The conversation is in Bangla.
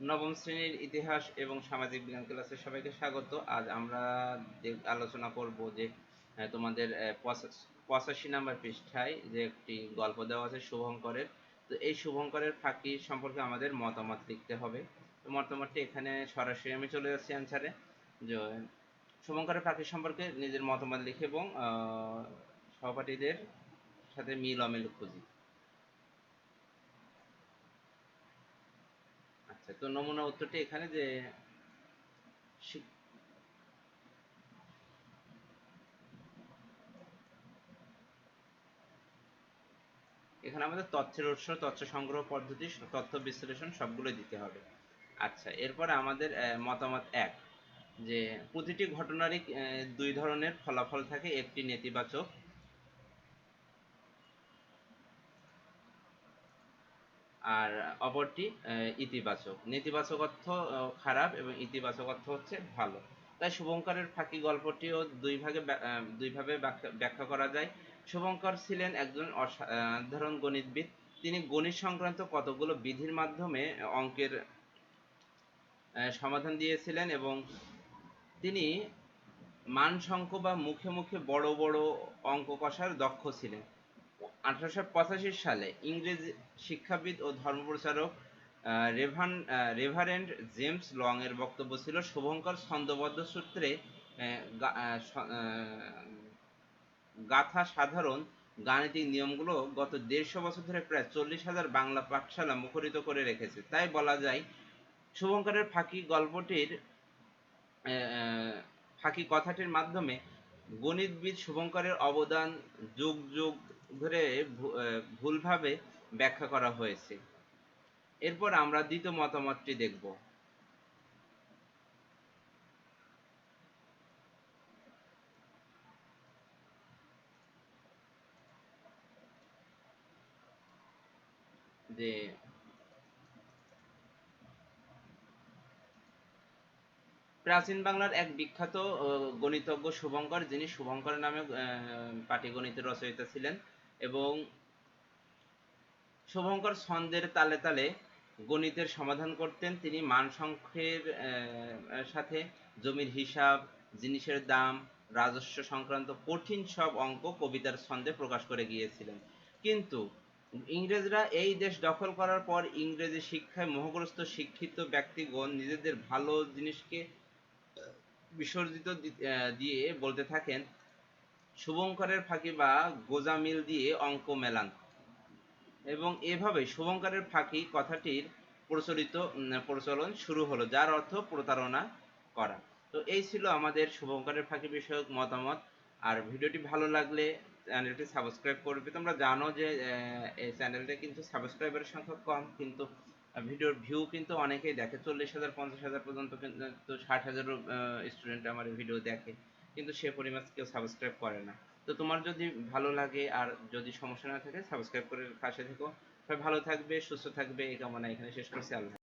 নবম শ্রেণির ইতিহাস এবং সামাজিক বিজ্ঞান ক্লাসে সবাইকে স্বাগত। আজ আমরা আলোচনা করব যে তোমাদের পঁচাশি নাম্বার পৃষ্ঠায় যে একটি গল্প দেওয়া আছে শুভঙ্করের। তো এই শুভঙ্করের ফাঁকি সম্পর্কে আমাদের মতামত লিখতে হবে। তো মতামতটি এখানে সরাসরি আমি চলে যাচ্ছি অ্যান্সারে যে, শুভঙ্করের ফাঁকি সম্পর্কে নিজের মতামত লিখে এবং সহপাঠীদের সাথে মিল অমিল খুঁজি। আচ্ছা তো নমুনা উত্তরটি এখানে যে এখানে আমাদের তথ্যের উৎস, তথ্য সংগ্রহ পদ্ধতি, তথ্য বিশ্লেষণ সবগুলো দিতে হবে। আচ্ছা এরপরে আমাদের মতামত এক, যে প্রতিটি ঘটনারই দুই ধরনের ফলাফল থাকে, একটি নেতিবাচক আর অপরটি ইতিবাচক। নেতিবাচক অর্থ খারাপ এবং ইতিবাচক অর্থ হচ্ছে ভালো। তাই শুভঙ্করের ফাঁকি গল্পটিও দুই ভাগে দুইভাবে ব্যাখ্যা করা যায়। শুভঙ্কর ছিলেন একজন অসাধারণ গণিতবিদ। তিনি গণিত সংক্রান্ত কতগুলো বিধির মাধ্যমে অঙ্কের সমাধান দিয়েছিলেন এবং তিনি মানসংখ্য বা মুখে মুখে বড় বড় অঙ্ক কষার দক্ষ ছিলেন। আঠারোশো পঁচাশি সালে ইংরেজ শিক্ষাবিদ ও ধর্মপ্রচারক রেভান রেভারেন্ড জেমস লং এর বক্তব্য ছিল, শুভঙ্কর ছন্দবদ্ধ সূত্রে গাথা সাধারণ গাণিতিক নিয়মগুলো গত দেড়শো বছর ধরে প্রায় চল্লিশ হাজার বাংলা পাঠশালা মুখরিত করে রেখেছে। তাই বলা যায়, শুভঙ্করের ফাঁকি গল্পটির ফাঁকি কথাটির মাধ্যমে গণিতবিদ শুভঙ্করের অবদান যুগ যুগ ধরে ভুলভাবে ব্যাখ্যা করা হয়েছে। এরপর আমরা দ্বিতীয় মতামতটি দেখব। যে প্রাচীন বাংলার এক বিখ্যাত গণিতজ্ঞ শুভঙ্কর, যিনি শুভঙ্কর নামে পাটিগণিতের রচয়িতা ছিলেন এবং শুভঙ্কর ছন্দের তালে তালে গণিতের সমাধান করতেন। তিনি মান সংখ্যের সাথে জমির হিসাব, জিনিসের দাম, রাজস্ব সংক্রান্ত কঠিন সব অঙ্ক কবিতার ছন্দে প্রকাশ করে গিয়েছিলেন। কিন্তু ইংরেজরা এই দেশ দখল করার পর ইংরেজি শিক্ষায় মোহগ্রস্ত শিক্ষিত ব্যক্তিগণ নিজেদের ভালো জিনিসকে বিসর্জিত দিয়ে বলতে থাকেন শুভঙ্করের ফাঁকি বা গোজামিল দিয়ে অঙ্ক মেলান। এবং এভাবে শুভঙ্করের ফাঁকি কথাটির প্রচলিত প্রচলন শুরু হলো, যার অর্থ প্রতারণা করা। তো এই ছিল আমাদের শুভঙ্করের ফাঁকি বিষয়ক মতামত। আর ভিডিওটি ভালো লাগলে চ্যানেলটি সাবস্ক্রাইব করবে। তোমরা জানো যে এই চ্যানেলটা কিন্তু সাবস্ক্রাইবারের সংখ্যা কম, কিন্তু ভিডিওর ভিউ কিন্তু অনেকেই দেখে। চল্লিশ হাজার, পঞ্চাশ হাজার পর্যন্ত কিন্তু ষাট হাজারও স্টুডেন্ট আমার ভিডিও দেখে। কিন্তু সে পরিমাণ কেউ সাবস্ক্রাইব করে না। তো তোমার যদি ভালো লাগে আর যদি সমস্যা না থাকে সাবস্ক্রাইব করে পাশে থেকো। সবাই ভালো থাকবে, সুস্থ থাকবে, এই কামনা এখানে শেষ করছি। আল্লাহ